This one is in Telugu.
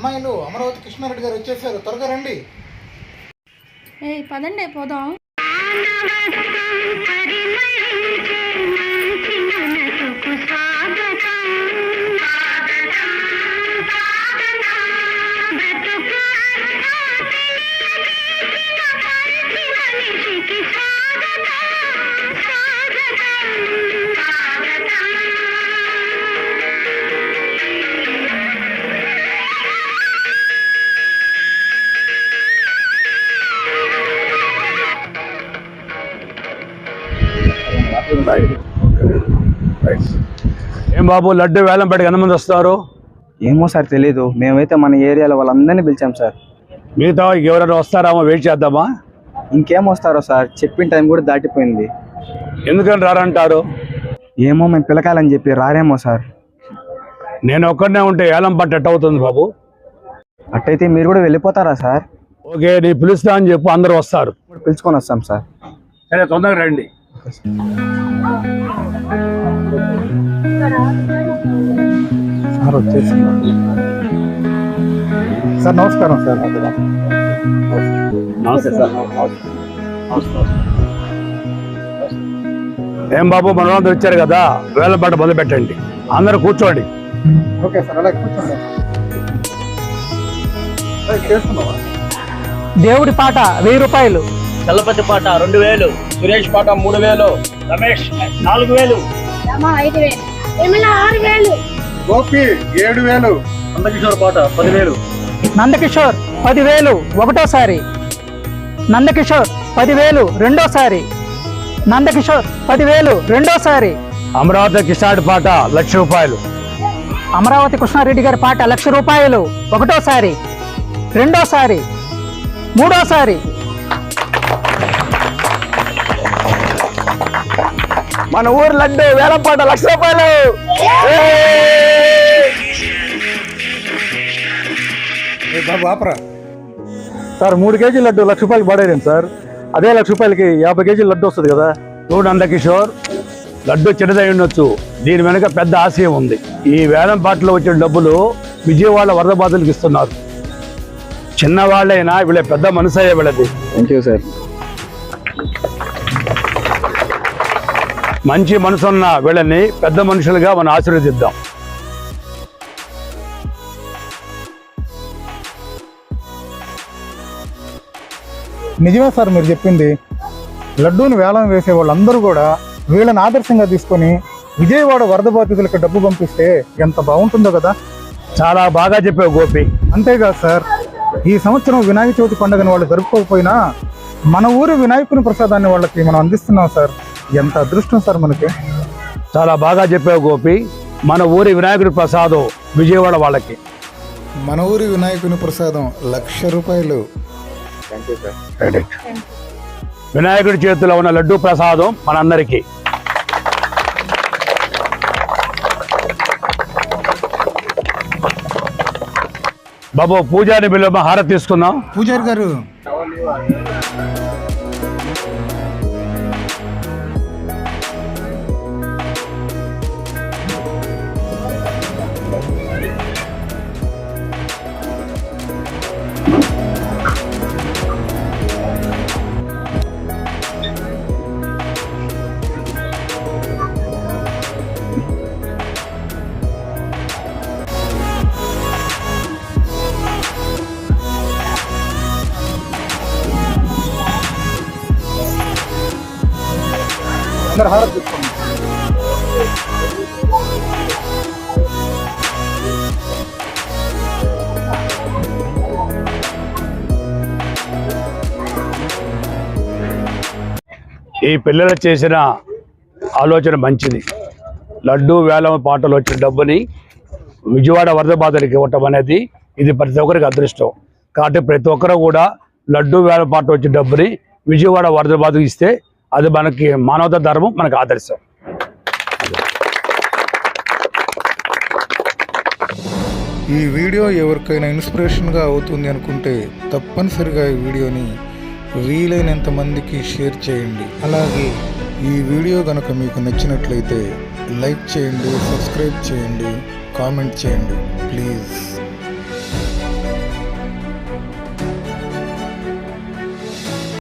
అమ్మాయిలు అమరావతి కృష్ణారెడ్డి గారు వచ్చేసారు. త్వరగా రండి. ఏ పదండి పోదాం. ఏం బాబు లడ్డు వేలం పెట్టి ఎంతమంది వస్తారు ఏమో సార్ తెలీదు. మేమైతే మన ఏరియాలో వాళ్ళందరినీ పిలిచాం సార్. మిగతా ఎవరైనా వస్తారామో? వెయిట్ చేద్దామా? ఇంకేం వస్తారో సార్. చెప్పిన టైం కూడా దాటిపోయింది. ఎందుకని రారంటారు? ఏమో మేము పిలకాలని చెప్పి రారేమో సార్. నేను ఒక్కడనే ఉంటే ఏలం పట్టు ఎట్ట అవుతుంది బాబు? అట్టయితే మీరు కూడా వెళ్ళిపోతారా సార్? ఓకే నీ పిలుస్తా అని చెప్పు అందరూ వస్తారు. పిలుచుకొని వస్తాం సార్. సరే తొందరగా రండి. సార్ వచ్చేసింది. సార్ నమస్కారం సార్. నమస్తే సార్. ఏం బాబు మన వాళ్ళందరూ వచ్చారు కదా? వేలం పాట మొదలు పెట్టండి. అందరూ కూర్చోండి. ఓకే సార్ దేవుడి పాట వెయ్యి రూపాయలు. చలపతి పాట రెండు వేలు సురేష్ పాట మూడు వేలు రమేష్ నాలుగు వేలు. గోపి ఏడు వేలు. అందకిషోర్ పాట పదివేలు. నందకిషోర్ పదివేలు ఒకటోసారి. నందకిషోర్ పదివేలు రెండోసారి. నందకిషోర్ పదివేలు రెండోసారి. అమరావతి కిసాడి పాట లక్ష రూపాయలు. అమరావతి కృష్ణారెడ్డి గారి పాట లక్ష రూపాయలు ఒకటోసారి. రెండోసారి. మూడోసారి. మన ఊరు లడ్డు వేలం పాట లక్ష రూపాయలు. ఏ బాబు ఆపరా. సార్ మూడు కేజీ లడ్డు లక్ష రూపాయలకి పడేయండి సార్? అదే లక్ష రూపాయలకి యాభై కేజీల లడ్డు వస్తుంది కదా? చూడు నందకిషోర్ లడ్డు చిన్నదై ఉండొచ్చు. దీని వెనుక పెద్ద ఆశయం ఉంది. ఈ వేలం పాటలో వచ్చిన డబ్బులు విజయవాడ వరద బాధలకు ఇస్తున్నారు. చిన్నవాళ్ళైనా వీళ్ళ పెద్ద మనసు అయ్యే వీళ్ళది. థ్యాంక్ యూ సార్ మంచి మనసున్న వీళ్ళని పెద్ద మనుషులుగా మనం ఆశీర్వదిద్దాం. నిజమే సార్ మీరు చెప్పింది. లడ్డూని వేలం వేసే వాళ్ళందరూ కూడా వీళ్ళని ఆదర్శంగా తీసుకొని విజయవాడ వరద బాధితులకు డబ్బు పంపిస్తే ఎంత బాగుంటుందో కదా? చాలా బాగా చెప్పావు గోపి. అంతేకాదు సార్ ఈ సంవత్సరం వినాయక చవితి పండుగను వాళ్ళు జరుపుకోకపోయినా మన ఊరి వినాయకుని ప్రసాదాన్ని వాళ్ళకి మనం అందిస్తున్నాం సార్. ఎంత అదృష్టం సార్ మనకి? చాలా బాగా చెప్పావు గోపి. మన ఊరి వినాయకుడి ప్రసాదం విజయవాడ వాళ్ళకి. మన ఊరి వినాయకుని ప్రసాదం లక్ష రూపాయలు. వినాయకుడి చేతిలో ఉన్న లడ్డు ప్రసాదం మనందరికీ. బాబు పూజారి బిల్లు హారతి తీసుకుందాం. పూజారి గారు. అందరు హారతి తీసుకోండి ఈ పిల్లలు చేసిన ఆలోచన మంచిది. లడ్డు వేలం పాటలు వచ్చిన డబ్బుని విజయవాడ వరద బాధలకు ఇవ్వటం అనేది ఇది ప్రతి ఒక్కరికి అదృష్టం. కాబట్టి ప్రతి ఒక్కరు కూడా లడ్డు వేలం పాట వచ్చిన డబ్బుని విజయవాడ వరద బాధకు ఇస్తే అది మనకి మానవత ధర్మం మనకు ఆదర్శం. ఈ వీడియో ఎవరికైనా ఇన్స్పిరేషన్గా అవుతుంది అనుకుంటే తప్పనిసరిగా ఈ వీడియోని వీలైనంత మందికి షేర్ చేయండి. అలాగే ఈ వీడియో కనుక మీకు నచ్చినట్లయితే లైక్ చేయండి సబ్స్క్రైబ్ చేయండి కామెంట్ చేయండి ప్లీజ్.